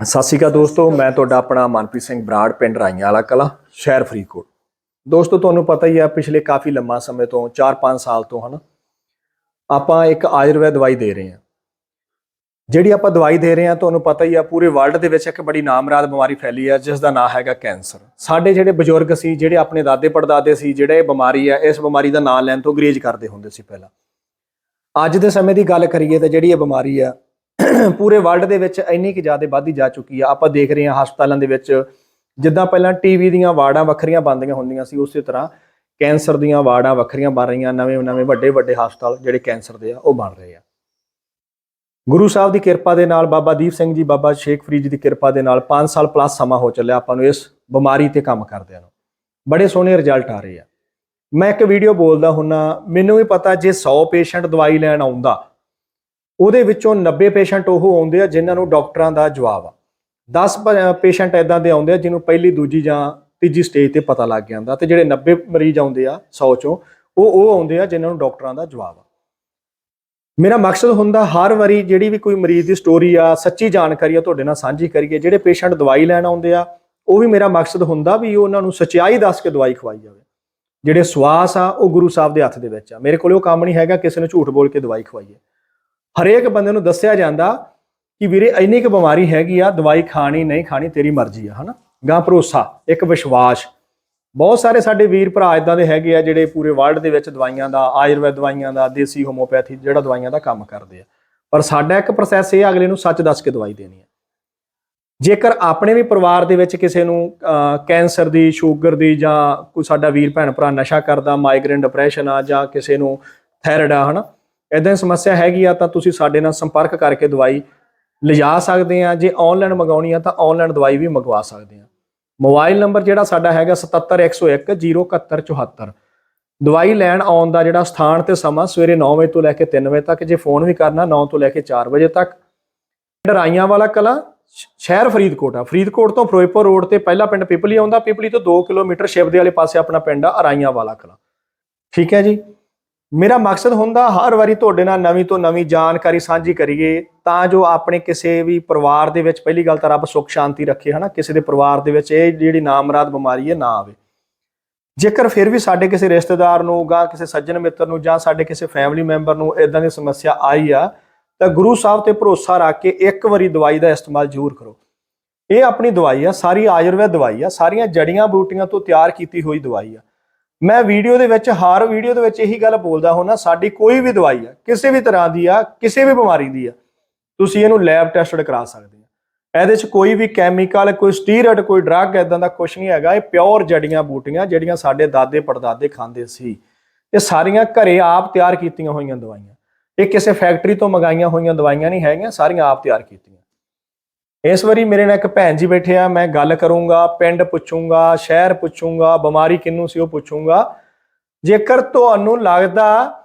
ਸਤਿ ਸ਼੍ਰੀ ਅਕਾਲ ਦੋਸਤੋ, ਮੈਂ ਤੁਹਾਡਾ ਆਪਣਾ ਮਨਪ੍ਰੀਤ ਸਿੰਘ ਬਰਾੜ ਪਿੰਡ ਰਾਈਆਂ ਵਾਲਾ ਕਲਾ, ਸ਼ਹਿਰ ਫਰੀਦਕੋਟ। ਦੋਸਤੋ, ਤੁਹਾਨੂੰ ਪਤਾ ਹੀ ਆ, ਪਿਛਲੇ ਕਾਫੀ ਲੰਮਾ ਸਮੇਂ ਤੋਂ 4-5 ਸਾਲ ਤੋਂ ਹਨ, ਆਪਾਂ ਇੱਕ ਆਯੁਰਵੈਦ ਦਵਾਈ ਦੇ ਰਹੇ ਹਾਂ। ਜਿਹੜੀ ਆਪਾਂ ਦਵਾਈ ਦੇ ਰਹੇ ਹਾਂ, ਤੁਹਾਨੂੰ ਪਤਾ ਹੀ ਆ, ਪੂਰੇ ਵਰਲਡ ਦੇ ਵਿੱਚ ਇੱਕ ਬੜੀ ਨਾਮਰਾਦ ਬਿਮਾਰੀ ਫੈਲੀ ਆ, ਜਿਸ ਦਾ ਨਾਮ ਹੈਗਾ ਕੈਂਸਰ। ਸਾਡੇ ਜਿਹੜੇ ਬਜ਼ੁਰਗ ਸੀ, ਜਿਹੜੇ ਆਪਣੇ ਦਾਦੇ ਪੜਦਾਦੇ ਸੀ, ਜਿਹੜੇ ਇਹ ਬਿਮਾਰੀ ਆ, ਇਸ ਬਿਮਾਰੀ ਦਾ ਨਾਮ ਲੈਣ ਤੋਂ ਗਰੇਜ ਕਰਦੇ ਹੁੰਦੇ ਸੀ ਪਹਿਲਾਂ। ਅੱਜ ਦੇ ਸਮੇਂ ਦੀ ਗੱਲ ਕਰੀਏ ਤਾਂ ਜਿਹੜੀ ਇਹ ਬਿਮਾਰੀ ਆ ਪੂਰੇ ਵਰਲਡ ਦੇ ਵਿੱਚ ਇੰਨੀ ਕਿ ਜ਼ਿਆਦਾ ਵੱਧਦੀ ਜਾ ਚੁੱਕੀ ਆ। ਆਪਾਂ ਦੇਖ ਰਹੇ ਹਾਂ ਹਸਪਤਾਲਾਂ ਦੇ ਵਿੱਚ, ਜਿੱਦਾਂ ਪਹਿਲਾਂ ਟੀਵੀ ਦੀਆਂ ਵਾਰਡਾਂ ਵੱਖਰੀਆਂ ਬੰਦੀਆਂ ਹੁੰਦੀਆਂ ਸੀ, ਉਸੇ ਤਰ੍ਹਾਂ ਕੈਂਸਰ ਦੀਆਂ ਵਾਰਡਾਂ ਵੱਖਰੀਆਂ ਬਣ ਰਹੀਆਂ, ਨਵੇਂ ਨਵੇਂ ਵੱਡੇ ਵੱਡੇ ਹਸਪਤਾਲ ਜਿਹੜੇ ਕੈਂਸਰ ਦੇ ਆ, ਉਹ ਬਣ ਰਹੇ ਆ। ਗੁਰੂ ਸਾਹਿਬ ਦੀ ਕਿਰਪਾ ਦੇ ਨਾਲ, ਬਾਬਾ ਦੀਪ ਸਿੰਘ ਜੀ, ਬਾਬਾ ਸ਼ੇਖ ਫਰੀਦ ਜੀ ਦੀ ਕਿਰਪਾ ਦੇ ਨਾਲ 5 ਸਾਲ ਪਲੱਸ ਸਮਾਂ ਹੋ ਚੱਲਿਆ ਆਪਾਂ ਨੂੰ ਇਸ ਬਿਮਾਰੀ ਤੇ ਕੰਮ ਕਰਦਿਆਂ ਨੂੰ। ਬੜੇ ਸੋਹਣੇ ਰਿਜ਼ਲਟ ਆ ਰਹੇ ਆ। ਮੈਂ ਇੱਕ ਵੀਡੀਓ ਬੋਲਦਾ ਹੁੰਨਾ, ਮੈਨੂੰ ਵੀ ਪਤਾ ਜੇ 100 ਪੇਸ਼ੈਂਟ ਦਵਾਈ ਲੈਣ ਆਉਂਦਾ ਉਹਦੇ ਵਿੱਚੋਂ 90 ਪੇਸ਼ੈਂਟ ਉਹ ਆਉਂਦੇ ਆ ਜਿਨ੍ਹਾਂ ਨੂੰ ਡਾਕਟਰਾਂ ਦਾ ਜਵਾਬ ਆ। 10 ਪੇਸ਼ੈਂਟ ਐਦਾਂ ਦੇ ਆਉਂਦੇ ਆ ਜਿਹਨੂੰ ਪਹਿਲੀ, ਦੂਜੀ ਜਾਂ ਤੀਜੀ ਸਟੇਜ ਤੇ ਪਤਾ ਲੱਗ ਜਾਂਦਾ ਤੇ ਜਿਹੜੇ 90 ਮਰੀਜ਼ ਆਉਂਦੇ ਆ 100 ਚੋਂ, ਉਹ ਉਹ ਆਉਂਦੇ ਆ ਜਿਨ੍ਹਾਂ ਨੂੰ ਡਾਕਟਰਾਂ ਦਾ ਜਵਾਬ ਆ। ਮੇਰਾ ਮਕਸਦ ਹੁੰਦਾ ਹਰ ਵਾਰੀ ਜਿਹੜੀ ਵੀ ਕੋਈ ਮਰੀਜ਼ ਦੀ ਸਟੋਰੀ ਆ, ਸੱਚੀ ਜਾਣਕਾਰੀ ਆ, ਤੁਹਾਡੇ ਨਾਲ ਸਾਂਝੀ ਕਰੀਏ, ਜਿਹੜੇ ਪੇਸ਼ੈਂਟ ਦਵਾਈ ਲੈਣ ਆਉਂਦੇ ਆ, ਉਹ ਵੀ ਮੇਰਾ ਮਕਸਦ ਹੁੰਦਾ ਵੀ ਉਹਨਾਂ ਨੂੰ ਸਚਾਈ ਦੱਸ ਕੇ ਦਵਾਈ ਖਵਾਈ ਜਾਵੇ। ਜਿਹੜੇ ਸਵਾਸ ਆ, ਉਹ ਗੁਰੂ ਸਾਹਿਬ ਦੇ ਹੱਥ ਦੇ ਵਿੱਚ ਆ। ਮੇਰੇ ਕੋਲ ਉਹ ਕੰਮ ਨਹੀਂ ਹੈਗਾ, ਕਿਸੇ ਨੂੰ ਝੂਠ ਬੋਲ ਕੇ ਦਵਾਈ ਖਵਾਈਏ। ਹਰੇਕ ਬੰਦੇ ਨੂੰ ਦੱਸਿਆ ਜਾਂਦਾ ਕਿ ਵੀਰੇ ਇੰਨੀ ਕੁ ਬਿਮਾਰੀ ਹੈਗੀ ਆ ਦਵਾਈ ਖਾਣੀ ਨਹੀਂ ਖਾਣੀ ਤੇਰੀ ਮਰਜ਼ੀ ਆ ਹਨਾ? ਗਾਂ ਭਰੋਸਾ ਇੱਕ ਵਿਸ਼ਵਾਸ। ਬਹੁਤ ਸਾਰੇ ਸਾਡੇ ਵੀਰ ਭਰਾ ਇਦਾਂ ਦੇ ਹੈਗੇ ਆ ਜਿਹੜੇ ਪੂਰੇ ਵਰਲਡ ਦੇ ਵਿੱਚ ਦਵਾਈਆਂ ਦਾ ਆਯੁਰਵੈਦ ਦਵਾਈਆਂ ਦਾ ਦੇਸੀ ਹੋਮੋਪੈਥੀ ਜਿਹੜਾ ਦਵਾਈਆਂ ਦਾ ਕੰਮ ਕਰਦੇ ਆ। ਪਰ ਸਾਡਾ ਇੱਕ ਪ੍ਰੋਸੈਸ ਇਹ ਆ, ਅਗਲੇ ਨੂੰ ਸੱਚ ਦੱਸ ਕੇ ਦਵਾਈ ਦੇਣੀ ਹੈ ਜੇਕਰ ਆਪਣੇ ਵੀ ਪਰਿਵਾਰ ਦੇ ਵਿੱਚ ਕਿਸੇ ਨੂੰ ਕੈਂਸਰ ਦੀ ਸ਼ੂਗਰ ਦੀ ਜਾਂ ਕੋਈ ਸਾਡਾ ਵੀਰ ਭੈਣ ਭਰਾ ਨਸ਼ਾ ਕਰਦਾ ਮਾਈਗ੍ਰੇਨ ਡਿਪਰੈਸ਼ਨ ਆ ਜਾਂ ਕਿਸੇ ਨੂੰ ਥਾਇਰਡ ਆ ਹਨਾ? ਇਦਾਂ ਦੀ ਸਮੱਸਿਆ ਹੈਗੀ ਆ ਤਾਂ ਤੁਸੀਂ ਸਾਡੇ ਨਾਲ ਸੰਪਰਕ ਕਰਕੇ ਦਵਾਈ ਲਿਜਾ ਸਕਦੇ ਆ। ਜੇ ਆਨਲਾਈਨ ਮੰਗਾਉਣੀ ਆ ਤਾਂ ਆਨਲਾਈਨ ਦਵਾਈ ਵੀ ਮੰਗਵਾ ਸਕਦੇ ਆ। ਮੋਬਾਈਲ ਨੰਬਰ ਜਿਹੜਾ ਸਾਡਾ ਹੈਗਾ 771010774 ਦਵਾਈ ਲੈਣ ਆਉਣ ਦਾ ਜਿਹੜਾ ਸਥਾਨ ਤੇ ਸਮਾਂ ਸਵੇਰੇ 9 ਵਜੇ ਤੋਂ ਲੈ ਕੇ 3 ਵਜੇ ਤੱਕ, ਜੇ ਫੋਨ ਵੀ ਕਰਨਾ 9 ਤੋਂ ਲੈ ਕੇ 4 ਵਜੇ ਤੱਕ। ਰਾਈਆਂ ਵਾਲਾ ਕਲਾ ਸ਼ਹਿਰ ਫਰੀਦਕੋਟ ਆ। ਫਰੀਦਕੋਟ ਤੋਂ ਫਿਰੋਜ਼ਪੁਰ ਰੋਡ ਤੇ ਪਹਿਲਾ ਪਿੰਡ ਪਿਪਲੀ ਆਉਂਦਾ। ਪਿਪਲੀ ਤੋਂ 2 ਕਿਲੋਮੀਟਰ ਸ਼ਿਵਦੇ ਵਾਲੇ ਪਾਸੇ ਆਪਣਾ ਪਿੰਡ ਆ, ਅਰਾਈਆਂ ਵਾਲਾ ਕਲਾ। ਠੀਕ ਹੈ ਜੀ? ਮੇਰਾ ਮਕਸਦ ਹੁੰਦਾ ਹਰ ਵਾਰੀ ਤੁਹਾਡੇ ਨਾਲ ਨਵੀਂ ਤੋਂ ਨਵੀਂ ਜਾਣਕਾਰੀ ਸਾਂਝੀ ਕਰੀਏ ਤਾਂ ਜੋ ਆਪਣੇ ਕਿਸੇ ਵੀ ਪਰਿਵਾਰ ਦੇ ਵਿੱਚ ਪਹਿਲੀ ਗੱਲ ਤਾਂ ਰੱਬ ਸੁੱਖ, ਸ਼ਾਂਤੀ ਰੱਖੇ, ਹਨਾ? ਕਿਸੇ ਦੇ ਪਰਿਵਾਰ ਦੇ ਵਿੱਚ ਇਹ ਜਿਹੜੀ ਨਾਮਰਾਦ ਬਿਮਾਰੀ ਹੈ ਨਾ ਆਵੇ। ਜੇਕਰ ਫਿਰ ਵੀ ਸਾਡੇ ਕਿਸੇ ਰਿਸ਼ਤੇਦਾਰ ਨੂੰ ਜਾਂ ਕਿਸੇ ਸੱਜਣ ਮਿੱਤਰ ਨੂੰ ਜਾਂ ਸਾਡੇ ਕਿਸੇ ਫੈਮਿਲੀ ਮੈਂਬਰ ਨੂੰ ਇਦਾਂ ਦੀ ਸਮੱਸਿਆ ਆਈ ਆ, ਤਾਂ ਗੁਰੂ ਸਾਹਿਬ ਤੇ ਭਰੋਸਾ ਰੱਖ ਕੇ ਇੱਕ ਵਾਰੀ ਦਵਾਈ ਦਾ ਇਸਤੇਮਾਲ ਜ਼ਰੂਰ ਕਰੋ। ਇਹ ਆਪਣੀ ਦਵਾਈ ਆ, ਸਾਰੀ ਆਯੁਰਵੈਦ ਦਵਾਈ ਆ, ਸਾਰੀਆਂ ਜੜੀਆਂ ਬੂਟੀਆਂ ਤੋਂ ਤਿਆਰ ਕੀਤੀ ਹੋਈ ਦਵਾਈ ਆ। ਮੈਂ ਵੀਡੀਓ ਦੇ ਵਿੱਚ, ਹਰ ਵੀਡੀਓ ਦੇ ਵਿੱਚ ਇਹੀ ਗੱਲ ਬੋਲਦਾ ਹੁੰਦਾ, ਸਾਡੀ ਕੋਈ ਵੀ ਦਵਾਈ ਆ, ਕਿਸੇ ਵੀ ਤਰ੍ਹਾਂ ਦੀ ਆ, ਕਿਸੇ ਵੀ ਬਿਮਾਰੀ ਦੀ ਆ, ਤੁਸੀਂ ਇਹਨੂੰ ਲੈਬ ਟੈਸਟਡ ਕਰਾ ਸਕਦੇ ਆ। ਇਹਦੇ 'ਚ ਕੋਈ ਵੀ ਕੈਮੀਕਲ ਕੋਈ ਸਟੀਰੋਇਡ ਕੋਈ ਡਰੱਗ ਇਦਾਂ ਦਾ ਕੁਝ ਨਹੀਂ ਹੈਗਾ, ਇਹ ਪਿਓਰ ਜੜੀਆਂ ਬੂਟੀਆਂ ਜਿਹੜੀਆਂ ਸਾਡੇ ਦਾਦੇ ਪੜਦਾਦੇ ਖਾਂਦੇ ਸੀ। ਇਹ ਸਾਰੀਆਂ ਘਰੇ ਆਪ ਤਿਆਰ ਕੀਤੀਆਂ ਹੋਈਆਂ ਦਵਾਈਆਂ। ਇਹ ਕਿਸੇ ਫੈਕਟਰੀ ਤੋਂ ਮੰਗਾਈਆਂ ਹੋਈਆਂ ਦਵਾਈਆਂ ਨਹੀਂ ਹੈਗੀਆਂ, ਸਾਰੀਆਂ ਆਪ ਤਿਆਰ ਕੀਤੀਆਂ। ਇਸ ਵਾਰੀ ਮੇਰੇ ਨਾਲ ਇੱਕ ਭੈਣ ਜੀ ਬੈਠੇ ਆ, ਮੈਂ ਗੱਲ ਕਰੂੰਗਾ, ਪਿੰਡ ਪੁੱਛੂੰਗਾ, ਸ਼ਹਿਰ ਪੁੱਛੂੰਗਾ, ਬਿਮਾਰੀ ਕਿੰਨੂੰ ਸੀ ਉਹ ਪੁੱਛੂੰਗਾ। ਜੇਕਰ ਤੁਹਾਨੂੰ ਲੱਗਦਾ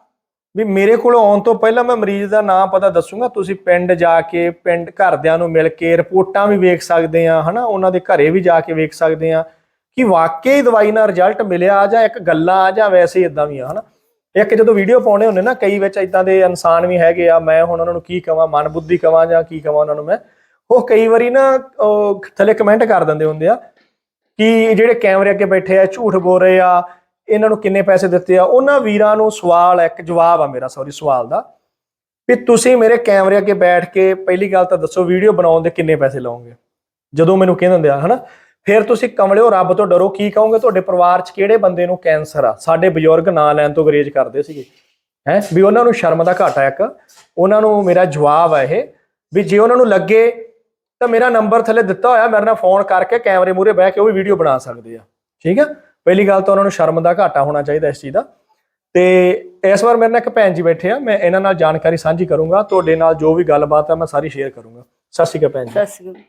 ਵੀ ਮੇਰੇ ਕੋਲ ਆਉਣ ਤੋਂ ਪਹਿਲਾਂ ਮੈਂ ਮਰੀਜ਼ ਦਾ ਨਾਮ ਪਤਾ ਦੱਸੂਗਾ, ਤੁਸੀਂ ਪਿੰਡ ਜਾ ਕੇ, ਪਿੰਡ ਘਰਦਿਆਂ ਨੂੰ ਮਿਲ ਕੇ ਰਿਪੋਰਟਾਂ ਵੀ ਵੇਖ ਸਕਦੇ ਆ, ਹਨਾ? ਉਹਨਾਂ ਦੇ ਘਰੇ ਵੀ ਜਾ ਕੇ ਵੇਖ ਸਕਦੇ ਆ ਕਿ ਵਾਕਈ ਦਵਾਈ ਨਾਲ ਰਿਜ਼ਲਟ ਮਿਲਿਆ ਜਾਂ ਇੱਕ ਗੱਲਾਂ ਆ ਜਾਂ ਵੈਸੇ ਇਦਾਂ ਵੀ ਆ ਹਨਾ? ਇੱਕ ਜਦੋਂ ਵੀਡੀਓ ਪਾਉਣੇ ਹੁੰਦੇ ਨਾ, ਕਈ ਵਿੱਚ ਇਦਾਂ ਦੇ ਇਨਸਾਨ ਵੀ ਹੈਗੇ ਆ, ਮੈਂ ਹੁਣ ਉਹਨਾਂ ਨੂੰ ਕੀ ਕਵਾਂ, ਮਨ ਬੁੱਧੀ ਕਵਾਂ ਜਾਂ ਕੀ ਕਵਾਂ ਉਹਨਾਂ ਨੂੰ ਮੈਂ ਉਹ ਕਈ ਵਾਰੀ ਨਾ, ਉਹ ਥੱਲੇ ਕਮੈਂਟ ਕਰ ਦਿੰਦੇ ਹੁੰਦੇ ਆ ਕਿ ਜਿਹੜੇ ਕੈਮਰੇ ਅੱਗੇ ਬੈਠੇ ਆ, ਝੂਠ ਬੋਲ ਰਹੇ ਆ, ਇਹਨਾਂ ਨੂੰ ਕਿੰਨੇ ਪੈਸੇ ਦਿੱਤੇ ਆ, ਉਹਨਾਂ ਵੀਰਾਂ ਨੂੰ ਸਵਾਲ, ਇੱਕ ਜਵਾਬ ਆ ਮੇਰਾ ਸੌਰੀ ਸਵਾਲ ਦਾ ਵੀ ਤੁਸੀਂ ਮੇਰੇ ਕੈਮਰੇ ਅੱਗੇ ਬੈਠ ਕੇ ਪਹਿਲੀ ਗੱਲ ਤਾਂ ਦੱਸੋ ਵੀਡੀਓ ਬਣਾਉਣ ਦੇ ਕਿੰਨੇ ਪੈਸੇ ਲਓਗੇ? ਜਦੋਂ ਮੈਨੂੰ ਕਹਿੰਦੇ ਹੁੰਦੇ ਆ, ਹਨਾ? ਫਿਰ ਤੁਸੀਂ ਕਮਲਿਓ, ਰੱਬ ਤੋਂ ਡਰੋ, ਕੀ ਕਹੋਗੇ? ਤੁਹਾਡੇ ਪਰਿਵਾਰ 'ਚ ਕਿਹੜੇ ਬੰਦੇ ਨੂੰ ਕੈਂਸਰ ਆ? ਸਾਡੇ ਬਜ਼ੁਰਗ ਨਾਂ ਲੈਣ ਤੋਂ ਗਰੇਜ ਕਰਦੇ ਸੀਗੇ, ਹੈ? ਵੀ ਉਹਨਾਂ ਨੂੰ ਸ਼ਰਮ ਦਾ ਘਾਟਾ ਇੱਕ, ਉਹਨਾਂ ਨੂੰ ਮੇਰਾ ਜਵਾਬ ਆ ਇਹ, ਵੀ ਜੇ ਉਹਨਾਂ ਨੂੰ ਲੱਗੇ ਤਾਂ ਮੇਰਾ ਨੰਬਰ ਥੱਲੇ ਦਿੱਤਾ ਹੋਇਆ ਮੇਰੇ ਨਾਲ ਫੋਨ ਕਰਕੇ ਕੈਮਰੇ ਮੂਹਰੇ ਬਹਿ ਕੇ ਉਹ ਵੀ ਵੀਡੀਓ ਬਣਾ ਸਕਦੇ ਆ। ਠੀਕ ਆ? ਪਹਿਲੀ ਗੱਲ ਤਾਂ ਉਹਨਾਂ ਨੂੰ ਸ਼ਰਮ ਦਾ ਘਾਟਾ ਹੋਣਾ ਚਾਹੀਦਾ ਇਸ ਚੀਜ਼ ਦਾ। ਤੇ ਇਸ ਵਾਰ ਮੇਰੇ ਨਾਲ ਇੱਕ ਭੈਣ ਜੀ ਬੈਠੇ ਆ ਮੈਂ ਇਹਨਾਂ ਨਾਲ ਜਾਣਕਾਰੀ ਸਾਂਝੀ ਕਰੂੰਗਾ ਤੁਹਾਡੇ ਨਾਲ ਜੋ ਵੀ ਗੱਲਬਾਤ ਆ ਮੈਂ ਸਾਰੀ ਸ਼ੇਅਰ ਕਰੂੰਗਾ। ਸਤਿ ਸ਼੍ਰੀ ਅਕਾਲ ਭੈਣ ਜੀ। ਸਤਿ ਸ਼੍ਰੀ ਅਕਾਲ।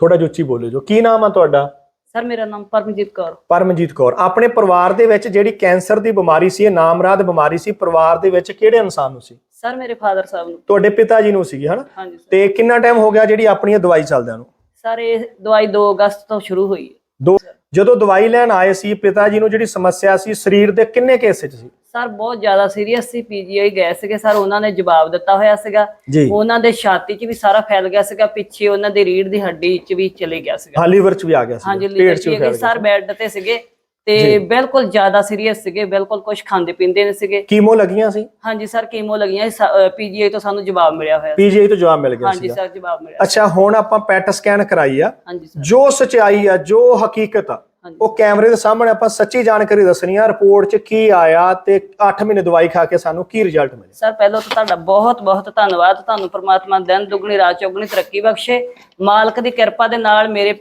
ਥੋੜਾ ਜਿਹਾ ਉੱਚੀ ਬੋਲਿਓ ਜੋ। ਕੀ ਨਾਮ ਆ ਤੁਹਾਡਾ? ਸਰ ਮੇਰਾ ਨਾਮ ਪਰਮਜੀਤ ਕੌਰ। ਪਰਮਜੀਤ ਕੌਰ। ਆਪਣੇ ਪਰਿਵਾਰ ਦੇ ਵਿੱਚ ਜਿਹੜੀ ਕੈਂਸਰ ਦੀ ਬਿਮਾਰੀ ਸੀ ਇਹ ਨਾਮਰਾਦ ਬਿਮਾਰੀ ਸੀ ਪਰਿਵਾਰ ਦੇ ਵਿੱਚ ਕਿਹੜੇ ਇਨਸਾਨ ਨੂੰ ਸੀ? ਸਰ ਮੇਰੇ ਫਾਦਰ ਸਾਹਿਬ ਨੂੰ। ਤੁਹਾਡੇ ਪਿਤਾ ਜੀ ਨੂੰ ਸੀਗੀ ਹਨਾ? ਹਾਂਜੀ ਸਰ। ਤੇ ਕਿੰਨਾ ਟਾਈਮ ਹੋ ਗਿਆ ਜਿਹੜੀ ਆਪਣੀ ਇਹ ਦਵਾਈ ਚੱਲਦਿਆਂ ਨੂੰ? ਸਰ ਇਹ ਦਵਾਈ 2 ਅਗਸਤ ਤੋਂ ਸ਼ੁਰੂ ਹੋਈ ਹੈ। ਦੋ ਜਦੋਂ ਦਵਾਈ ਲੈਣ ਆਏ ਸੀ ਪਿਤਾ ਜੀ ਨੂੰ ਜਿਹੜੀ ਸਮੱਸਿਆ ਸੀ ਸਰੀਰ ਦੇ ਕਿੰਨੇ ਕੁ ਹਿੱਸੇ 'ਚ ਸੀ? ਸਰ ਬਹੁਤ ਜ਼ਿਆਦਾ ਸੀਰੀਅਸ ਸੀ। ਪੀਜੀਆਈ ਗਏ ਸੀਗੇ ਸਰ ਉਹਨਾਂ ਨੇ ਜਵਾਬ ਦਿੱਤਾ ਹੋਇਆ ਸੀਗਾ। ਜੀ। ਉਹਨਾਂ ਦੇ ਛਾਤੀ 'ਚ ਵੀ ਸਾਰਾ ਫੈਲ ਗਿਆ ਸੀਗਾ ਪਿੱਛੇ ਉਹਨਾਂ ਦੇ ਰੀੜ ਦੀ ਹੱਡੀ 'ਚ ਵੀ ਚਲੇ ਗਿਆ ਸੀਗਾ। ਹਾਂ ਲੀਵਰ ਚ ਵੀ ਆ ਗਿਆ ਸੀ ਹਾਂਜੀ ਪੇਟ ਲੀਵਰ ਚ ਵੀ ਫੈਲ ਸਰ ਬੈੱਡ ਤੇ ਸੀਗੇ। ਤੇ ਬਿਲਕੁਲ ਜ਼ਿਆਦਾ ਸੀਰੀਅਸ ਸੀਗੇ ਬਿਲਕੁਲ ਕੁਝ ਖਾਂਦੇ ਪੀਂਦੇ ਨਹੀਂ ਸੀਗੇ। ਕੀਮੋ ਲੱਗੀਆਂ ਸੀ? ਹਾਂਜੀ ਸਰ ਕੀਮੋ ਲੱਗੀਆਂ ਪੀਜੀਆਈ ਤੋਂ ਸਾਨੂੰ ਜਵਾਬ ਮਿਲਿਆ ਹੋਇਆ ਪੀਜੀਆਈ ਤੋਂ ਜਵਾਬ ਮਿਲ ਗਿਆ ਹਾਂਜੀ ਸੀਗਾ। ਸਰ ਜਵਾਬ ਮਿਲਿਆ ਅੱਛਾ ਹੁਣ ਆਪਾਂ ਪੈਟ ਸਕੈਨ ਕਰਾਈ ਆ। ਹਾਂਜੀ ਸਰ। ਜੋ ਸਚਾਈ ਆ ਜੋ ਹਕੀਕਤ ਆ ਹਾਂਜੀ। ਉਹ ਕੈਮਰੇ ਦੇ ਸਾਹਮਣੇ ਆਪਾਂ ਸੱਚੀ ਜਾਣਕਾਰੀ ਦੱਸਣੀ ਆ ਰਿਪੋਰਟ 'ਚ ਕੀ ਆਇਆ ਤੇ 8 ਮਹੀਨੇ ਦਵਾਈ ਖਾ ਕੇ ਸਾਨੂੰ ਕੀ ਰਿਜ਼ਲਟ ਮਿਲੇ? ਸਰ ਪਹਿਲਾਂ ਤਾਂ ਤੁਹਾਡਾ ਬਹੁਤ ਬਹੁਤ ਧੰਨਵਾਦ। ਤੁਹਾਨੂੰ ਪ੍ਰਮਾਤਮਾ ਦਿਨ ਦੁੱਗਣੀ ਰਾਤ ਚੌਗਣੀ ਤਰੱਕੀ ਬਖਸ਼ੇ। ਮਾਲਕ ਦੀ ਕਿਰਪਾ ਦੇ ਨਾਲ ਮੇਰੇ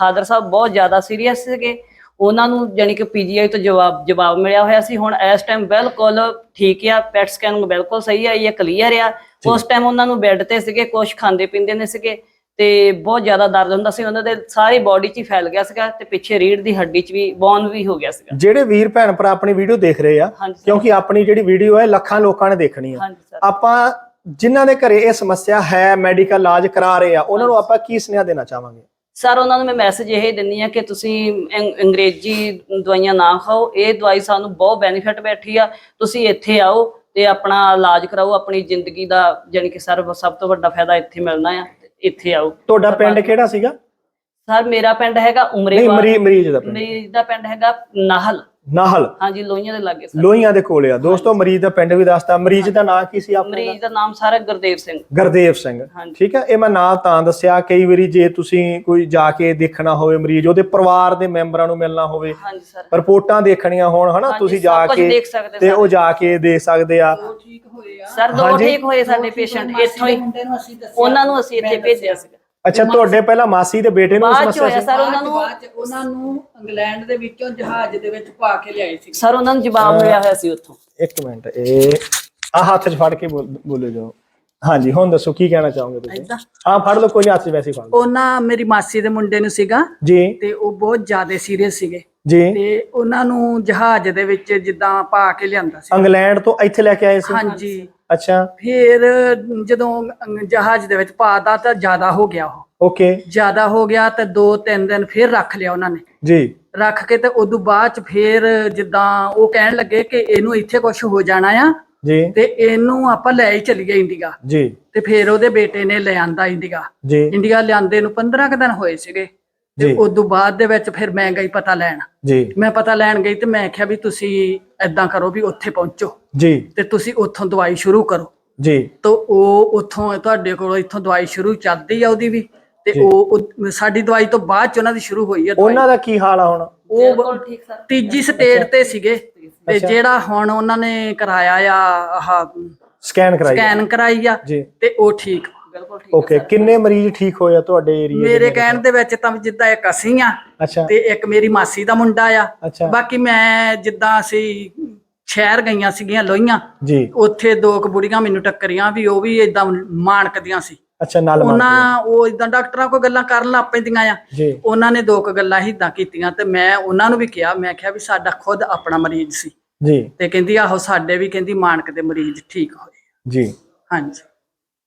ਫਾਦਰ ਸਾਹਿਬ ਬਹੁਤ ਜ਼ਿਆਦਾ ਸੀਰੀਅਸ ਸੀਗੇ। ਉਹਨਾਂ ਨੂੰ ਜਾਨੀ ਕਿ ਪੀਜੀਆਈ ਤੋਂ ਜਵਾਬ ਜਵਾਬ ਮਿਲਿਆ ਹੋਇਆ ਸੀ। ਹੁਣ ਇਸ ਟਾਈਮ ਬਿਲਕੁਲ ਠੀਕ ਆ ਪੈਟ ਸਕੈਨਿੰਗ ਬਿਲਕੁਲ ਸਹੀ ਆ ਇਹ ਕਲੀਅਰ ਆ। ਉਸ ਟਾਈਮ ਉਹਨਾਂ ਨੂੰ ਬੈੱਡ ਤੇ ਸੀਗੇ ਕੁਝ ਖਾਂਦੇ ਪੀਂਦੇ ਨੇ ਸੀਗੇ ਤੇ ਬਹੁਤ ਜ਼ਿਆਦਾ ਦਰਦ ਹੁੰਦਾ ਸੀ। ਉਹਨਾਂ ਦੇ ਸਾਰੀ ਬਾਡੀ 'ਚ ਹੀ ਫੈਲ ਗਿਆ ਸੀਗਾ ਤੇ ਪਿੱਛੇ ਰੀੜ ਦੀ ਹੱਡੀ 'ਚ ਵੀ ਬੌਨ ਵੀ ਹੋ ਗਿਆ ਸੀਗਾ। ਜਿਹੜੇ ਵੀਰ ਭੈਣ ਭਰਾ ਆਪਣੀ ਵੀਡੀਓ ਦੇਖ ਰਹੇ ਆ ਕਿਉਂਕਿ ਆਪਣੀ ਜਿਹੜੀ ਵੀਡੀਓ ਹੈ ਲੱਖਾਂ ਲੋਕਾਂ ਨੇ ਦੇਖਣੀ ਆ। ਆਪਾਂ ਜਿਨ੍ਹਾਂ ਦੇ ਘਰੇ ਇਹ ਸਮੱਸਿਆ ਹੈ ਮੈਡੀਕਲ ਇਲਾਜ ਕਰਾ ਰਹੇ ਆ ਉਹਨਾਂ ਨੂੰ ਆਪਾਂ ਕੀ ਸੁਨੇਹਾ ਦੇਣਾ ਚਾਹਾਂਗੇ? ਸਰ ਉਹਨਾਂ ਨੂੰ ਮੈਂ ਮੈਸੇਜ ਇਹ ਦਿੰਨੀ ਆ ਕਿ ਤੁਸੀਂ ਅੰਗ- ਅੰਗਰੇਜ਼ੀ ਦਵਾਈਆਂ ਨਾ ਖਾਓ। ਇਹ ਦਵਾਈ ਸਾਨੂੰ ਬਹੁਤ ਬੈਨੀਫਿਟ ਬੈਠੀ ਆ। ਤੁਸੀਂ ਇੱਥੇ ਆਓ ਤੇ ਆਪਣਾ ਇਲਾਜ ਕਰਾਓ। ਆਪਣੀ ਜ਼ਿੰਦਗੀ ਦਾ ਜਾਣੀ ਕਿ ਸਰ ਸਭ ਤੋਂ ਵੱਡਾ ਫਾਇਦਾ ਇੱਥੇ ਮਿਲਣਾ ਆ ਇੱਥੇ ਆਓ। ਤੁਹਾਡਾ ਪਿੰਡ ਕਿਹੜਾ ਸੀਗਾ? ਸਰ ਮੇਰਾ ਪਿੰਡ ਹੈਗਾ ਨਹੀਂ ਉਮਰੇਵਾਲ ਮਰੀ ਮਰੀਜ਼ ਦਾ ਪਿੰਡ। ਮਰੀਜ਼ ਦਾ ਪਿੰਡ ਹੈਗਾ ਨਾਹਲ। ਨਾਹਲ ਹਾਂਜੀ ਲੋਹੀਆਂ ਦੇ ਲਾਗੇ ਸਰ। ਲੋਹੀਆਂ ਦੇ ਕੋਲੇ ਆ। ਦੋਸਤੋ ਮਰੀਜ਼ ਦਾ ਪਿੰਡ ਵੀ ਦੱਸਤਾ। ਮਰੀਜ਼ ਦਾ ਨਾਂ ਕੀ ਸੀ ਆਪਣਾ? ਮਰੀਜ਼ ਦਾ ਨਾਮ ਸਾਰਾ ਗੁਰਦੇਵ ਸਿੰਘ। ਗੁਰਦੇਵ ਸਿੰਘ। ਠੀਕ ਹੈ ਇਹ ਮੈਂ ਨਾਂ ਤਾਂ ਦੱਸਿਆ। ਕਈ ਵਾਰੀ ਜੇ ਤੁਸੀਂ ਕੋਈ ਜਾ ਕੇ ਦੇਖਣਾ ਹੋਵੇ ਮਰੀਜ਼ ਉਹਦੇ ਪਰਿਵਾਰ ਦੇ ਮੈਂਬਰਾਂ ਨੂੰ ਮਿਲਣਾ ਹੋਵੇ ਹਾਂਜੀ ਸਰ। ਰਿਪੋਰਟਾਂ ਦੇਖਣੀਆਂ ਹੋਣ ਹਨਾ? ਤੁਸੀਂ ਜਾ ਕੇ ਤੇ। ਉਹ ਜਾ ਕੇ ਦੇਖ ਸਕਦੇ ਆ। ਸਰ ਦੋ। ਠੀਕ ਹੋਏ ਸਾਡੇ ਪੇਸ਼ੈਂਟ। ਇੱਥੋਂ ਹੀ ਉਹਨਾਂ ਨੂੰ ਅਸੀਂ ਇੱਥੇ ਭੇਜਿਆ ਸੀਗਾ। ਅੱਛਾ ਤੁਹਾਡੇ ਪਹਿਲਾਂ ਮਾਸੀ ਤੇ ਬੇਟੇ ਨੂੰ ਬਾਅਦ ਚ ਸਮੱਸਿਆ ਹੋਇਆ ਸੀ? ਸਰ ਉਹਨਾਂ ਨੂੰ ਬਾਅਦ 'ਚ ਉਹਨਾਂ ਨੂੰ ਇੰਗਲੈਂਡ ਦੇ ਵਿੱਚੋਂ ਜਹਾਜ਼ ਦੇ ਵਿੱਚ ਪਾ ਕੇ ਲਿਆਏ ਸੀ। ਸਰ ਉਹਨਾਂ ਨੂੰ ਜਵਾਬ ਮਿਲਿਆ ਹੋਇਆ ਸੀ ਉੱਥੋਂ। ਇੱਕ ਮਿੰਟ ਇਹ ਆ ਹੱਥ 'ਚ ਫੜ ਕੇ ਬੋਲ- ਬੋਲੇ ਜਾਓ ਹਾਂਜੀ ਹੁਣ ਦੱਸੋ ਕੀ ਕਹਿਣਾ ਚਾਹੋਗੇ ਤੁਸੀਂ? ਏਦਾਂ। ਹਾਂ ਫੜ ਲਓ ਕੋਈ ਨਹੀਂ ਹੱਥ 'ਚ ਵੈਸੇ ਹੀ ਫੜ ਲਓ। ਉਹਨਾਂ ਮੇਰੀ ਮਾਸੀ ਦੇ ਮੁੰਡੇ ਨੂੰ ਸੀਗਾ ਜੀ। ਤੇ ਉਹ ਬਹੁਤ ਜ਼ਿਆਦਾ ਸੀਰੀਅਸ ਸੀਗੇ। ਜੀ। ਤੇ ਉਹਨਾਂ ਨੂੰ ਜਹਾਜ਼ ਦੇ ਵਿੱਚ ਜਿੱਦਾਂ ਪਾ ਕੇ ਲਿਆਂਦਾ ਸੀ। ਇੰਗਲੈਂਡ ਤੋਂ ਇੱਥੇ ਲੈ ਕੇ ਆਏ ਸੀ? ਹਾਂਜੀ। ਅੱਛਾ। ਫਿਰ ਜਦੋਂ ਜਹਾਜ਼ ਦੇ ਵਿੱਚ ਪਾਤਾ ਤਾਂ ਜ਼ਿਆਦਾ ਹੋ ਗਿਆ ਉਹ। ਓਕੇ। ਜ਼ਿਆਦਾ ਹੋ ਗਿਆ ਤੇ 2-3 ਦਿਨ ਫਿਰ ਰੱਖ ਲਿਆ ਉਹਨਾਂ ਨੇ। ਜੀ। ਰੱਖ ਕੇ ਤੇ ਉਦੋਂ ਬਾਅਦ ਚ ਫਿਰ ਜਿੱਦਾਂ ਉਹ ਕਹਿਣ ਲੱਗੇ ਕਿ ਇਹਨੂੰ ਇੱਥੇ ਕੁਝ ਹੋ ਜਾਣਾ ਆ। ਜੀ। ਤੇ ਇਹਨੂੰ ਆਪਾਂ ਲੈ ਹੀ ਚੱਲੀਏ ਇੰਡੀਆ। ਜੀ। ਤੇ ਫਿਰ ਉਹਦੇ ਬੇਟੇ ਨੇ ਲੈ ਆਂਦਾ ਇੰਡੀਆ। ਜੀ। ਇੰਡੀਆ ਲਿਆਂਦੇ ਨੂੰ 15 ਕੁ ਦਿਨ ਹੋਏ ਸੀਗੇ। ਤੇ ਜੀ। ਉਦੋਂ ਬਾਅਦ ਦੇ ਵਿੱਚ ਫਿਰ ਮੈਂ ਗਈ ਪਤਾ ਲੈਣ। ਜੀ। ਮੈਂ ਪਤਾ ਲੈਣ ਗਈ ਤੇ ਮੈਂ ਕਿਹਾ ਵੀ ਤੁਸੀਂ ਐਦਾਂ ਕਰੋ ਵੀ ਉੱਥੇ ਪਹੁੰਚੋ। ਜੀ। ਤੇ ਤੁਸੀਂ ਉੱਥੋਂ ਦਵਾਈ ਸ਼ੁਰੂ ਕਰੋ। ਜੀ। ਤਾਂ ਉਹ ਉੱਥੋਂ ਤੁਹਾਡੇ ਕੋਲੋਂ ਇੱਥੋਂ ਦਵਾਈ ਸ਼ੁਰੂ ਚੱਲਦੀ ਆ ਉਹਦੀ ਵੀ। ਤੇ। ਉਹ ਸਾਡੀ ਦਵਾਈ ਤੋਂ ਬਾਅਦ ਚ ਉਹਨਾਂ ਦੀ ਸ਼ੁਰੂ ਹੋਈ ਆ ਦਵਾਈ। ਉਹਨਾਂ ਦਾ ਕੀ ਹਾਲ ਆ ਹੁਣ? ਉਹ ਤੀਜੀ ਸਟੇਜ ਤੇ ਸੀਗੇ। ਤੇ। ਜਿਹੜਾ ਹੁਣ ਉਹਨਾਂ ਨੇ ਕਰਾਇਆ ਆ ਆਹ ਸਕੈਨ ਕਰਾਈ ਸਕੈਨ ਕਰਾਈ ਆ ਤੇ ਉਹ ਠੀਕ। ਬਿਲਕੁਲ ਠੀਕ ਓਕੇ ਕਿੰਨੇ ਮਰੀਜ਼ ਠੀਕ ਹੋਏ ਆ ਤੁਹਾਡੇ ਏਰੀਆ ਮੇਰੇ ਕਹਿਣ ਦੇ ਵਿੱਚ ਤਾਂ ਜਿੱਦਾਂ ਇੱਕ ਅਸੀਂ ਆ ਅੱਛਾ। ਤੇ ਇੱਕ ਮੇਰੀ ਮਾਸੀ ਦਾ ਮੁੰਡਾ ਆ। ਅੱਛਾ। ਬਾਕੀ ਮੈਂ ਜਿੱਦਾਂ ਅਸੀਂ ਸ਼ਹਿਰ ਗਈਆਂ ਸੀਗੀਆਂ ਲੋਹੀਆਂ ਜੀ। ਉੱਥੇ ਦੋ ਕੁ ਬੁੜੀਆਂ ਮੈਨੂੰ ਟੱਕਰੀਆਂ ਵੀ ਉਹ ਵੀ ਇਦਾਂ ਮਾਨਕਦੀਆਂ ਸੀ। ਅੱਛਾ ਨਾਲ ਮਾਰ ਉਹਨਾਂ ਉਹ ਇਦਾਂ ਡਾਕਟਰਾਂ ਕੋਲ ਗੱਲਾਂ ਕਰਨ ਲੱਗ ਪੈਂਦੀਆਂ ਆ। ਜੀ। ਉਹਨਾਂ ਨੇ ਦੋ ਕੁ ਗੱਲਾਂ ਇਦਾਂ ਕੀਤੀਆਂ ਤੇ ਮੈਂ ਉਹਨਾਂ ਨੂੰ ਵੀ ਕਿਹਾ ਮੈਂ ਕਿਹਾ ਵੀ ਸਾਡਾ ਖੁਦ ਆਪਣਾ ਮਰੀਜ਼ ਸੀ। ਜੀ। ਤੇ ਕਹਿੰਦੀ ਆਹੋ ਸਾਡੇ ਵੀ ਕਹਿੰਦੀ ਮਾਨਕ ਦੇ ਮਰੀਜ਼ ਠੀਕ ਹੋਏ ਜੀ। ਹਾਂਜੀ।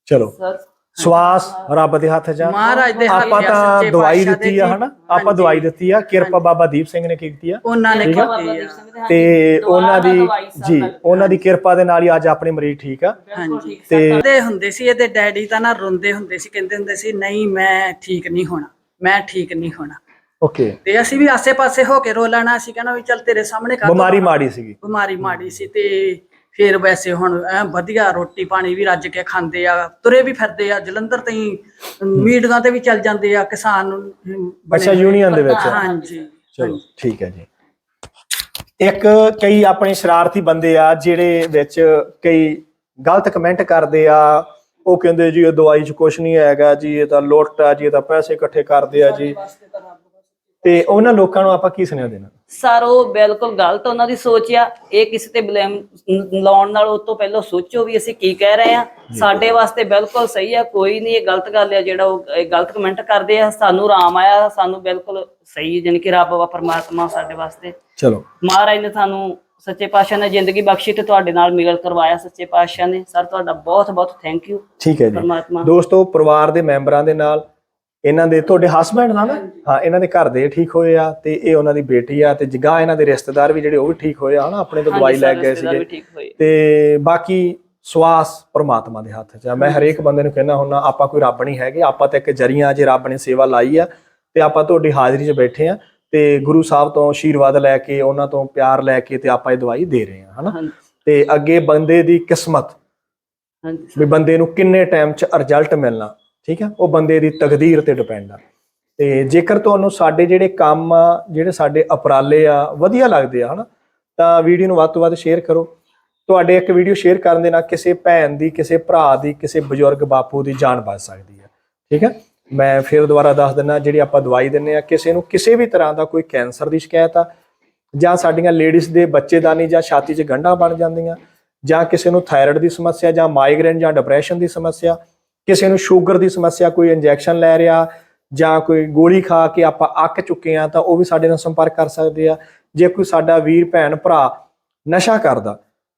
ਚਲੋ। ਸਰ ਸਵਾਸ ਰੱਬ ਦੇ ਹੱਥ 'ਚ ਆ। ਮਹਾਰਾਜ ਦੇ ਹੱਥ ਆਪਾਂ ਤਾਂ ਦਵਾਈ ਦਿੱਤੀ ਆ ਦੇ ਹਨਾ? ਜੀ। ਆਪਾਂ। ਦਵਾਈ ਦਿੱਤੀ ਆ ਕਿਰਪਾ ਬਾਬਾ ਦੀਪ ਸਿੰਘ ਨੇ ਕੀਤੀ ਆ। ਉਹਨਾਂ ਨੇ। ਕੀਤੀ ਆ। ਤੇ ਉਹਨਾਂ ਦੀ ਜੀ ਉਹਨਾਂ ਦੀ ਕਿਰਪਾ ਦੇ ਨਾਲ ਹੀ ਅੱਜ ਆਪਣੇ ਮਰੀਜ਼ ਠੀਕ ਆ। ਹਾਂਜੀ। ਤੇ ਕਹਿੰਦੇ ਹੁੰਦੇ ਸੀ ਇਹਦੇ ਡੈਡੀ ਤਾਂ ਨਾ ਰੋਂਦੇ ਹੁੰਦੇ ਸੀ ਕਹਿੰਦੇ ਹੁੰਦੇ ਸੀ ਨਹੀਂ ਮੈਂ ਠੀਕ ਨਹੀਂ ਹੋਣਾ ਮੈਂ ਠੀਕ ਨਹੀਂ ਹੋਣਾ। ਓਕੇ। ਤੇ ਅਸੀਂ ਵੀ ਆਸੇ-ਪਾਸੇ ਹੋ ਕੇ ਰੋ ਲੈਣਾ ਸੀ ਕਹਿੰਦਾ ਵੀ ਚੱਲ ਤੇਰੇ ਸਾਹਮਣੇ ਕਰ ਬਿਮਾਰੀ ਮਾੜੀ ਸੀਗੀ। ਬਿਮਾਰੀ ਮਾੜੀ ਸੀ ਤੇ ਫਿਰ ਵੈਸੇ ਹੁਣ ਐ ਵਧੀਆ ਰੋਟੀ ਪਾਣੀ ਵੀ ਰੱਜ ਕੇ ਖਾਂਦੇ ਆ ਤੁਰੇ ਵੀ ਫਿਰਦੇ ਆ ਜਲੰਧਰ ਤਾਈਂ ਮੀਟਿੰਗਾਂ ਤੇ ਵੀ ਚੱਲ ਜਾਂਦੇ ਆ ਕਿਸਾਨ ਅੱਛਾ। ਯੂਨੀਅਨ ਦੇ ਵਿੱਚ? ਹਾਂਜੀ। ਚਲੋ ਠੀਕ ਹੈ ਜੀ। ਇੱਕ ਕਈ ਆਪਣੇ ਸ਼ਰਾਰਤੀ ਬੰਦੇ ਆ ਜਿਹੜੇ ਵਿੱਚ ਕਈ ਗਲਤ ਕਮੈਂਟ ਕਰਦੇ ਆ ਉਹ ਕਹਿੰਦੇ ਜੀ ਇਹ ਦਵਾਈ 'ਚ ਕੁਝ ਨਹੀਂ ਹੈਗਾ ਜੀ ਇਹ ਤਾਂ ਲੁੱਟ ਆ ਜੀ ਇਹ ਤਾਂ ਪੈਸੇ ਇਕੱਠੇ ਕਰਦੇ ਆ ਜੀ। ਤੇ ਉਹਨਾਂ ਲੋਕਾਂ ਨੂੰ ਆਪਾਂ ਕੀ ਸੁਨੇਹਾ ਦੇਣਾ? ਸਰ ਉਹ ਬਿਲਕੁਲ ਗਲਤ ਉਹਨਾਂ ਦੀ ਸੋਚ ਆ। ਇਹ ਕਿਸੇ ਤੇ ਬਲੇਮ ਲਾਉਣ ਨਾਲ ਉਸ ਤੋਂ ਪਹਿਲਾਂ ਸੋਚੋ ਵੀ ਅਸੀਂ ਕੀ ਕਹਿ ਰਹੇ ਆ। ਸਾਡੇ ਵਾਸਤੇ ਬਿਲਕੁਲ ਸਹੀ ਆ ਕੋਈ ਨਹੀਂ ਇਹ ਗਲਤ ਗੱਲ ਆ ਜਿਹੜਾ ਉਹ ਗਲਤ ਕਮੈਂਟ ਕਰਦੇ ਆ। ਸਾਨੂੰ ਆਰਾਮ ਆਇਆ ਸਾਨੂੰ ਬਿਲਕੁਲ ਸਹੀ ਜਾਣੀ ਕਿ ਰੱਬ ਵਾ ਪਰਮਾਤਮਾ ਸਾਡੇ ਵਾਸਤੇ। ਚਲੋ। ਮਹਾਰਾਜ ਨੇ ਸਾਨੂੰ ਸੱਚੇ ਪਾਤਸ਼ਾਹ ਨੇ ਜ਼ਿੰਦਗੀ ਬਖਸ਼ੀ ਤੇ ਤੁਹਾਡੇ ਨਾਲ ਮਿਲਣ ਕਰਵਾਇਆ ਸੱਚੇ ਪਾਤਸ਼ਾਹ ਨੇ। ਸਰ ਤੁਹਾਡਾ ਬਹੁਤ ਬਹੁਤ ਥੈਂਕ ਯੂ ਠੀਕ ਹੈ ਜੀ। ਪਰਮਾਤਮਾ। ਦੋਸਤੋ ਪਰਿਵਾਰ ਦੇ ਮੈਂਬਰਾਂ ਦੇ ਨਾਲ ਇਹਨਾਂ ਦੇ ਤੁਹਾਡੇ ਹਸਬੰਡ ਦਾ ਨਾ ਹਾਂ ਇਹਨਾਂ ਦੇ ਘਰ ਦੇ ਠੀਕ ਹੋਏ ਆ ਤੇ ਇਹ ਉਹਨਾਂ ਦੀ ਬੇਟੀ ਆ ਤੇ ਜਗਾ ਇਹਨਾਂ ਦੇ ਰਿਸ਼ਤੇਦਾਰ ਵੀ ਜਿਹੜੇ ਉਹ ਵੀ ਠੀਕ ਹੋਏ ਆ ਹਨਾ? ਆਪਣੇ ਤੋਂ ਦਵਾਈ ਲੈ ਗਏ ਸੀਗੇ। ਤੇ ਬਾਕੀ ਸਵਾਸ ਪ੍ਰਮਾਤਮਾ ਦੇ ਹੱਥ 'ਚ ਆ। ਮੈਂ ਹਰੇਕ ਬੰਦੇ ਨੂੰ ਕਹਿੰਦਾ ਹੁੰਨਾ ਆਪਾਂ ਕੋਈ ਰੱਬ ਨਹੀਂ ਹੈਗੇ ਆਪਾਂ ਤਾਂ ਇੱਕ ਜਰੀਆ ਜੇ ਰੱਬ ਨੇ ਸੇਵਾ ਲਾਈ ਆ ਤੇ ਆਪਾਂ ਤੁਹਾਡੀ ਹਾਜ਼ਰੀ 'ਚ ਬੈਠੇ ਆ ਤੇ ਗੁਰੂ ਸਾਹਿਬ ਤੋਂ ਆਸ਼ੀਰਵਾਦ ਲੈ ਕੇ ਉਹਨਾਂ ਤੋਂ ਪਿਆਰ ਲੈ ਕੇ ਤੇ ਆਪਾਂ ਇਹ ਦਵਾਈ ਦੇ ਰਹੇ ਆ ਹਨਾ? ਤੇ ਅੱਗੇ ਬੰਦੇ ਦੀ ਕਿਸਮਤ ਹਾਂਜੀ ਵੀ ਬੰਦੇ ਨੂੰ ਕਿੰਨੇ ਟਾਈਮ 'ਚ ਰਿਜ਼ਲਟ ਮਿਲਣਾ ਠੀਕ ਹੈ ਉਹ ਬੰਦੇ ਦੀ ਤਕਦੀਰ ਤੇ ਡਿਪੈਂਡ ਆ। ਤੇ ਜੇਕਰ ਤੁਹਾਨੂੰ ਸਾਡੇ ਜਿਹੜੇ ਕੰਮ ਆ, ਜਿਹੜੇ ਸਾਡੇ ਉਪਰਾਲੇ ਆ, ਵਧੀਆ ਲੱਗਦੇ ਆ, ਹਨਾ, ਤਾਂ ਵੀਡੀਓ ਨੂੰ ਵੱਧ ਤੋਂ ਵੱਧ ਸ਼ੇਅਰ ਕਰੋ। ਤੁਹਾਡੇ ਇੱਕ ਵੀਡੀਓ ਸ਼ੇਅਰ ਕਰਨ ਦੇ ਨਾਲ ਕਿਸੇ ਭੈਣ ਦੀ, ਕਿਸੇ ਭਰਾ ਦੀ, ਕਿਸੇ ਬਜ਼ੁਰਗ ਬਾਪੂ ਦੀ ਜਾਨ ਬਚ ਸਕਦੀ ਹੈ ਠੀਕ ਹੈ ਮੈਂ ਫਿਰ ਦੁਬਾਰਾ ਦੱਸ ਦਿੰਦਾ, ਜਿਹੜੀ ਆਪਾਂ ਦਵਾਈ ਦਿੰਨੇ ਆ, ਕਿਸੇ ਨੂੰ ਕਿਸੇ ਵੀ ਤਰ੍ਹਾਂ ਦਾ ਕੋਈ ਕੈਂਸਰ ਦੀ ਸ਼ਿਕਾਇਤ ਆ, ਜਾਂ ਸਾਡੀਆਂ ਲੇਡੀਜ਼ ਦੇ ਬੱਚੇਦਾਨੀ ਜਾਂ ਛਾਤੀ 'ਚ ਗੰਢਾਂ ਬਣ ਜਾਂਦੀਆਂ, ਜਾਂ ਕਿਸੇ ਨੂੰ ਥਾਇਰਾਇਡ ਦੀ ਸਮੱਸਿਆ, ਜਾਂ ਮਾਈਗ੍ਰੇਨ ਜਾਂ ਡਿਪਰੈਸ਼ਨ ਦੀ ਸਮੱਸਿਆ ਕਿਸੇ ਨੂੰ ਸ਼ੂਗਰ ਦੀ ਸਮੱਸਿਆ ਕੋਈ ਇੰਜੈਕਸ਼ਨ ਲੈ ਰਿਹਾ ਜਾਂ ਕੋਈ ਗੋਲੀ ਖਾ ਕੇ ਆਪਾਂ ਅੱਕ ਚੁੱਕੇ ਆ ਤਾਂ ਉਹ ਵੀ ਸਾਡੇ ਨਾਲ ਸੰਪਰਕ ਕਰ ਸਕਦੇ ਆ। ਜੇ ਕੋਈ ਸਾਡਾ ਵੀਰ, ਭੈਣ, ਭਰਾ ਨਸ਼ਾ ਕਰਦਾ,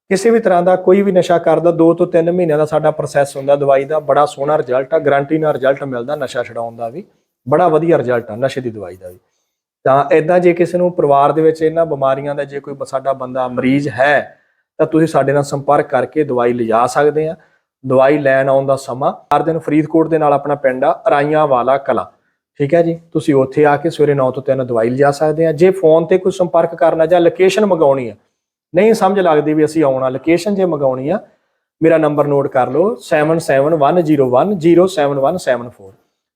ਕਿਸੇ ਵੀ ਤਰ੍ਹਾਂ ਦਾ ਕੋਈ ਵੀ ਨਸ਼ਾ ਕਰਦਾ 2 ਤੋਂ 3 ਮਹੀਨਿਆਂ ਦਾ ਸਾਡਾ ਪ੍ਰੋਸੈਸ ਹੁੰਦਾ ਦਵਾਈ ਦਾ, ਬੜਾ ਸੋਹਣਾ ਰਿਜ਼ਲਟ ਆ ਗਾਰੰਟੀ ਨਾਲ ਰਿਜ਼ਲਟ ਮਿਲਦਾ ਨਸ਼ਾ ਛਡਾਉਣ ਦਾ ਵੀ, ਬੜਾ ਵਧੀਆ ਰਿਜ਼ਲਟ ਆ ਨਸ਼ੇ ਦੀ ਦਵਾਈ ਦਾ ਵੀ। ਤਾਂ ਇਦਾਂ ਜੇ ਕਿਸੇ ਨੂੰ ਪਰਿਵਾਰ ਦੇ ਵਿੱਚ ਇਹਨਾਂ ਬਿਮਾਰੀਆਂ ਦਾ ਜੇ ਕੋਈ ਸਾਡਾ ਬੰਦਾ ਮਰੀਜ਼ ਹੈ ਤਾਂ ਤੁਸੀਂ ਸਾਡੇ ਨਾਲ ਸੰਪਰਕ ਕਰਕੇ ਦਵਾਈ ਲਿਜਾ ਸਕਦੇ ਆ। ਦਵਾਈ ਲੈਣ ਆਉਣ ਦਾ ਸਮਾਂ। ਹਰ ਦਿਨ ਫਰੀਦਕੋਟ ਦੇ ਨਾਲ ਆਪਣਾ ਪਿੰਡ ਆ, ਰਾਈਆਂ ਵਾਲਾ ਕਲਾ। ਠੀਕ ਹੈ ਜੀ? ਤੁਸੀਂ ਉੱਥੇ ਆ ਕੇ ਸਵੇਰੇ 9 ਤੋਂ 3 ਦਵਾਈ ਲਿਜਾ ਸਕਦੇ ਆ। ਜੇ ਫੋਨ ਤੇ ਕੋਈ ਸੰਪਰਕ ਕਰਨਾ ਜਾਂ ਲੋਕੇਸ਼ਨ ਮੰਗਾਉਣੀ ਆ, ਨਹੀਂ ਸਮਝ ਲੱਗਦੀ ਵੀ ਅਸੀਂ ਆਉਣਾ ਲੋਕੇਸ਼ਨ ਜੇ ਮੰਗਾਉਣੀ ਆ, ਮੇਰਾ ਨੰਬਰ ਨੋਟ ਕਰ ਲਓ 7710107174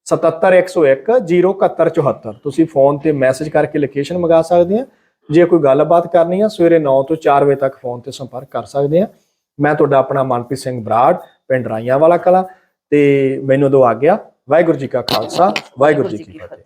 77101 ਤੁਸੀਂ ਫੋਨ ਤੇ ਮੈਸੇਜ ਕਰਕੇ ਲੋਕੇਸ਼ਨ ਮੰਗਾ ਸਕਦੇ ਆ। ਜੇ ਕੋਈ ਗੱਲਬਾਤ ਕਰਨੀ ਆ, ਸਵੇਰੇ 9 ਤੋਂ 4 ਵਜੇ ਤੱਕ ਫੋਨ ਤੇ ਸੰਪਰਕ ਕਰ ਸਕਦੇ ਆ। ਮੈਂ ਤੁਹਾਡਾ ਆਪਣਾ ਮਨਪ੍ਰੀਤ ਸਿੰਘ ਬਰਾੜ ਪਿੰਡ ਰਾਈਆਂ ਵਾਲਾ ਕਲਾ ਤੇ ਮੈਨੂੰ ਦੋ ਆ ਗਿਆ। ਵਾਹਿਗੁਰੂ ਜੀ ਕਾ ਖਾਲਸਾ ਵਾਹਿਗੁਰੂ ਜੀ ਕੀ ਫਤਿਹ।